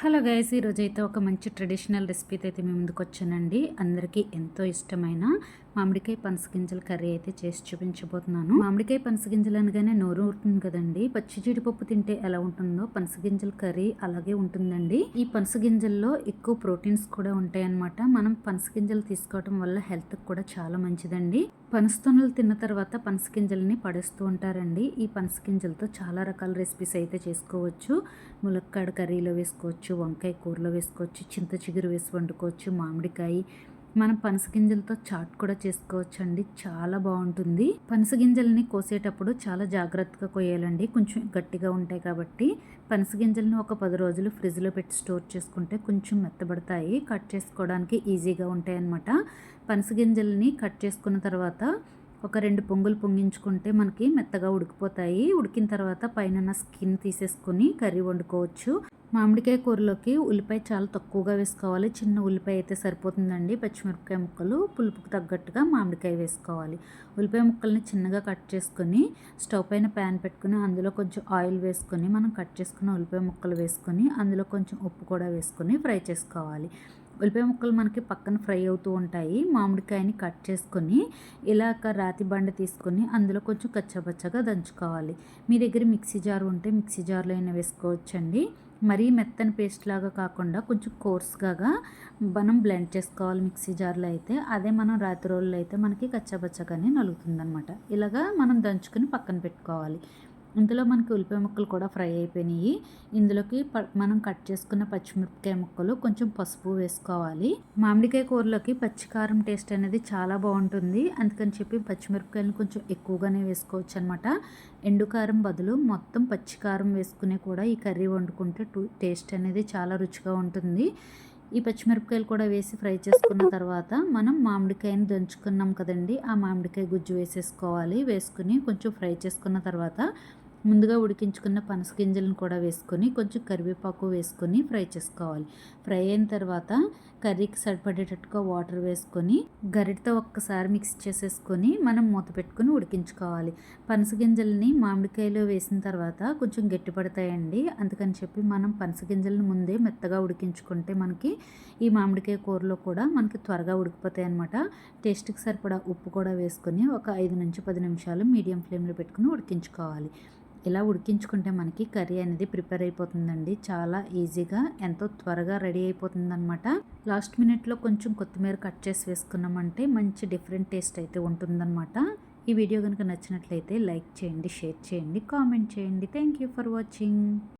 Hello guys ఈరోజు అయితే ఒక మంచి ట్రెడిషనల్ రెసిపీతో అయితే మేము ముందుకు వచ్చానండి అందరికీ ఎంతో ఇష్టమైన మామిడికాయ పనసగింజల కర్రీ అయితే చేసి చూపించబోతున్నాను. మామిడికాయ పనసగింజలు అనగానే నోరు ఊరుతుంది కదండి. పచ్చి జీడిపప్పు తింటే ఎలా ఉంటుందో పనసగింజల కర్రీ అలాగే ఉంటుందండి. ఈ పనసగింజల్లో ఎక్కువ ప్రోటీన్స్ కూడా ఉంటాయన్నమాట. మనం పనసగింజలు తీసుకోవడం వల్ల హెల్త్ కూడా చాలా మంచిదండి. పనసతోనలు తిన్న తర్వాత పనసగింజలని పడేస్తూ ఉంటారండి. ఈ పనసగింజలతో చాలా రకాల రెసిపీస్ అయితే చేసుకోవచ్చు. ములక్కాడ కర్రీలో వేసుకోవచ్చు వంకాయ కూరలో వేసుకోవచ్చు చింత చిగురు వేసి వండుకోవచ్చు మామిడికాయ మనం పనసగింజలతో చాట్ కూడా చేసుకోవచ్చు అండి చాలా బాగుంటుంది. పనసగింజల్ని కోసేటప్పుడు చాలా జాగ్రత్తగా కోయాలండి. కొంచెం గట్టిగా ఉంటాయి కాబట్టి. పనసగింజలను ఒక పది రోజులు ఫ్రిడ్జ్లో పెట్టి స్టోర్ చేసుకుంటే కొంచెం మెత్తబడతాయి. కట్ చేసుకోవడానికి ఈజీగా ఉంటాయి అన్నమాట పనసగింజల్ని కట్ చేసుకున్న తర్వాత ఒక రెండు పొంగులు పొంగించుకుంటే మనకి మెత్తగా ఉడికిపోతాయి. ఉడికిన తర్వాత పైన స్కిన్ తీసేసుకొని కర్రీ వండుకోవచ్చు. మామిడికాయ కూరలోకి ఉల్లిపాయ చాలా తక్కువగా వేసుకోవాలి. చిన్న ఉల్లిపాయ అయితే సరిపోతుందండి. పచ్చిమిరపకాయ ముక్కలు పులుపుకు తగ్గట్టుగా మామిడికాయ వేసుకోవాలి. ఉల్లిపాయ ముక్కల్ని చిన్నగా కట్ చేసుకొని స్టవ్ పైన ప్యాన్ పెట్టుకుని అందులో కొంచెం ఆయిల్ వేసుకొని మనం కట్ చేసుకున్న ఉల్లిపాయ ముక్కలు వేసుకొని అందులో కొంచెం ఉప్పు కూడా వేసుకొని ఫ్రై చేసుకోవాలి. ఉల్లిపాయ ముక్కలు మనకి పక్కన ఫ్రై అవుతూ ఉంటాయి. మామిడికాయని కట్ చేసుకొని ఇలాగ రాతి బండ తీసుకొని అందులో కొంచెం కచ్చపచ్చగా దంచుకోవాలి. మీ దగ్గర మిక్సీ జార్ ఉంటే మిక్సీ జార్లో అయినా వేసుకోవచ్చండి. మరీ మెత్తని పేస్ట్ లాగా కాకుండా కొంచెం కోర్స్గా మనం బ్లెండ్ చేసుకోవాలి మిక్సీ జార్లో అయితే. అదే మనం రాత్రి రోజుల్లో అయితే మనకి కచ్చబచ్చగానే నలుగుతుందనమాట ఇలాగా మనం దంచుకొని పక్కన పెట్టుకోవాలి. ఇందులో మనకి ఉల్లిపాయ ముక్కలు కూడా ఫ్రై అయిపోయినాయి. ఇందులోకి మనం కట్ చేసుకున్న పచ్చిమిరపకాయ ముక్కలు కొంచెం పసుపు వేసుకోవాలి. మామిడికాయ కూరలోకి పచ్చికారం టేస్ట్ అనేది చాలా బాగుంటుంది. అందుకని చెప్పి పచ్చిమిరపకాయలను కొంచెం ఎక్కువగానే వేసుకోవచ్చు అనమాట ఎండుకారం బదులు మొత్తం పచ్చికారం వేసుకుని కూడా ఈ కర్రీ వండుకుంటే టేస్ట్ అనేది చాలా రుచిగా ఉంటుంది. ఈ పచ్చిమిరపకాయలు కూడా వేసి ఫ్రై చేసుకున్న తర్వాత మనం మామిడికాయని దంచుకున్నాం కదండి. ఆ మామిడికాయ గుజ్జు వేసేసుకోవాలి. వేసుకుని కొంచెం ఫ్రై చేసుకున్న తర్వాత ముందుగా ఉడికించుకున్న పనస గింజలను కూడా వేసుకొని కొంచెం కరివేపాకు వేసుకొని ఫ్రై చేసుకోవాలి. ఫ్రై అయిన తర్వాత కర్రీకి సరిపడేటట్టుగా వాటర్ వేసుకొని గరిటతో ఒక్కసారి మిక్స్ చేసేసుకొని మనం మూత పెట్టుకొని ఉడికించుకోవాలి. పనస గింజలని మామిడికాయలో వేసిన తర్వాత కొంచెం గట్టి పడతాయండి అందుకని చెప్పి మనం పనస గింజలను ముందే మెత్తగా ఉడికించుకుంటే మనకి ఈ మామిడికాయ కూరలో కూడా మనకి త్వరగా ఉడికిపోతాయి అనమాట టేస్ట్కి సరిపడా ఉప్పు కూడా వేసుకొని ఒక ఐదు నుంచి పది నిమిషాలు మీడియం ఫ్లేమ్లో పెట్టుకుని ఉడికించుకోవాలి. ఇలా ఉడికించుకుంటే మనకి కర్రీ అనేది ప్రిపేర్ అయిపోతుందండి. చాలా ఈజీగా ఎంతో త్వరగా రెడీ అయిపోతుంది అనమాట లాస్ట్ మినిట్లో కొంచెం కొత్తిమీర కట్ చేసి వేసుకున్నామంటే మంచి డిఫరెంట్ టేస్ట్ అయితే ఉంటుందన్నమాట. ఈ వీడియో కనుక నచ్చినట్లయితే లైక్ చేయండి షేర్ చేయండి కామెంట్ చేయండి. Thank you for watching.